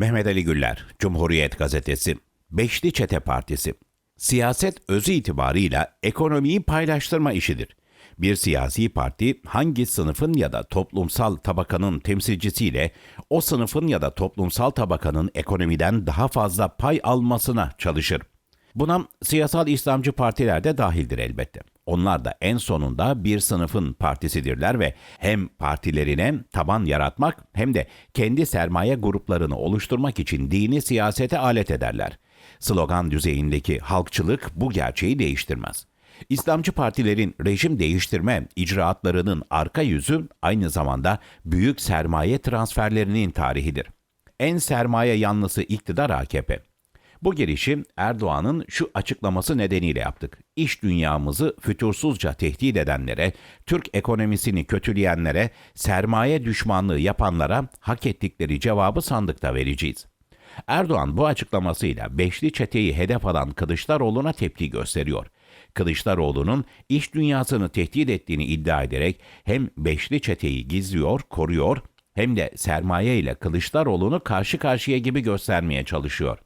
Mehmet Ali Güller, Cumhuriyet Gazetesi, Beşli Çete Partisi. Siyaset özü itibarıyla ekonomiyi paylaştırma işidir. Bir siyasi parti hangi sınıfın ya da toplumsal tabakanın temsilcisiyle o sınıfın ya da toplumsal tabakanın ekonomiden daha fazla pay almasına çalışır. Buna siyasal İslamcı partiler de dahildir elbette. Onlar da en sonunda bir sınıfın partisidirler ve hem partilerine taban yaratmak hem de kendi sermaye gruplarını oluşturmak için dini siyasete alet ederler. Slogan düzeyindeki halkçılık bu gerçeği değiştirmez. İslamcı partilerin rejim değiştirme icraatlarının arka yüzü aynı zamanda büyük sermaye transferlerinin tarihidir. En sermaye yanlısı iktidar AKP. Bu girişi Erdoğan'ın şu açıklaması nedeniyle yaptık. İş dünyamızı fütursuzca tehdit edenlere, Türk ekonomisini kötüleyenlere, sermaye düşmanlığı yapanlara hak ettikleri cevabı sandıkta vereceğiz. Erdoğan bu açıklamasıyla Beşli Çete'yi hedef alan Kılıçdaroğlu'na tepki gösteriyor. Kılıçdaroğlu'nun iş dünyasını tehdit ettiğini iddia ederek hem Beşli Çete'yi gizliyor, koruyor hem de sermaye ile Kılıçdaroğlu'nu karşı karşıya gibi göstermeye çalışıyor.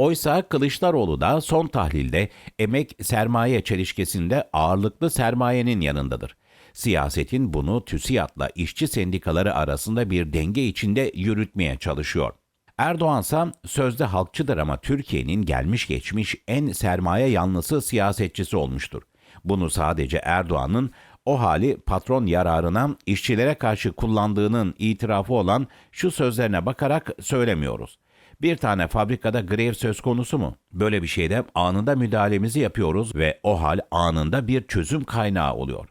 Oysa Kılıçdaroğlu da son tahlilde emek sermaye çelişkisinde ağırlıklı sermayenin yanındadır. Siyasetin bunu TÜSİAD'la işçi sendikaları arasında bir denge içinde yürütmeye çalışıyor. Erdoğan ise sözde halkçıdır ama Türkiye'nin gelmiş geçmiş en sermaye yanlısı siyasetçisi olmuştur. Bunu sadece Erdoğan'ın o hali patron yararına işçilere karşı kullandığının itirafı olan şu sözlerine bakarak söylemiyoruz. Bir tane fabrikada grev söz konusu mu? Böyle bir şeyde anında müdahalemizi yapıyoruz ve o hal anında bir çözüm kaynağı oluyor.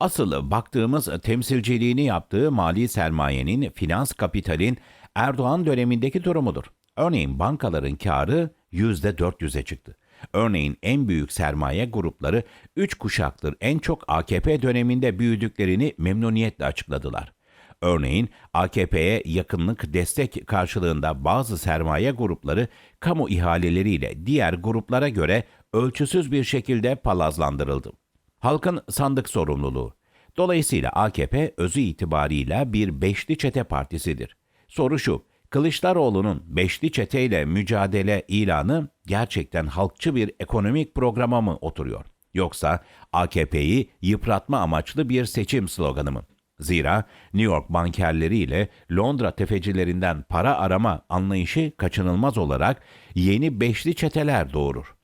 Asıl baktığımız temsilciliğini yaptığı mali sermayenin, finans kapitalin Erdoğan dönemindeki durumudur. Örneğin bankaların karı %400'e çıktı. Örneğin en büyük sermaye grupları 3 kuşaktır en çok AKP döneminde büyüdüklerini memnuniyetle açıkladılar. Örneğin AKP'ye yakınlık destek karşılığında bazı sermaye grupları kamu ihaleleriyle diğer gruplara göre ölçüsüz bir şekilde palazlandırıldı. Halkın sandık sorumluluğu. Dolayısıyla AKP özü itibarıyla bir beşli çete partisidir. Soru şu, Kılıçdaroğlu'nun beşli çeteyle mücadele ilanı gerçekten halkçı bir ekonomik programa mı oturuyor? Yoksa AKP'yi yıpratma amaçlı bir seçim sloganı mı? Zira New York bankerleriyle Londra tefecilerinden para arama anlayışı kaçınılmaz olarak yeni beşli çeteler doğurur.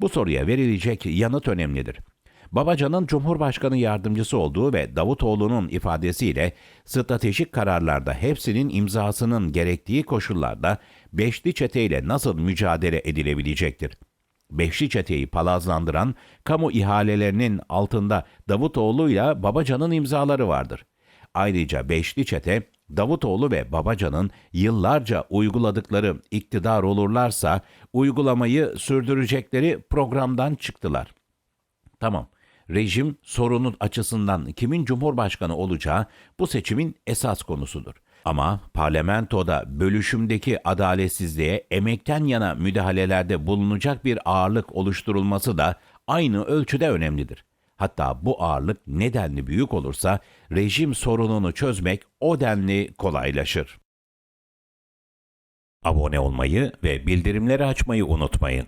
Bu soruya verilecek yanıt önemlidir. Babacan'ın Cumhurbaşkanı yardımcısı olduğu ve Davutoğlu'nun ifadesiyle stratejik kararlarda hepsinin imzasının gerektiği koşullarda beşli çeteyle nasıl mücadele edilebilecektir? Beşli çeteyi palazlandıran kamu ihalelerinin altında Davutoğlu'yla Babacan'ın imzaları vardır. Ayrıca Beşli çete Davutoğlu ve Babacan'ın yıllarca uyguladıkları iktidar olurlarsa uygulamayı sürdürecekleri programdan çıktılar. Tamam. Rejim sorunun açısından kimin cumhurbaşkanı olacağı bu seçimin esas konusudur. Ama parlamentoda bölüşümdeki adaletsizliğe emekten yana müdahalelerde bulunacak bir ağırlık oluşturulması da aynı ölçüde önemlidir. Hatta bu ağırlık nedenli büyük olursa rejim sorununu çözmek o denli kolaylaşır. Abone olmayı ve bildirimleri açmayı unutmayın.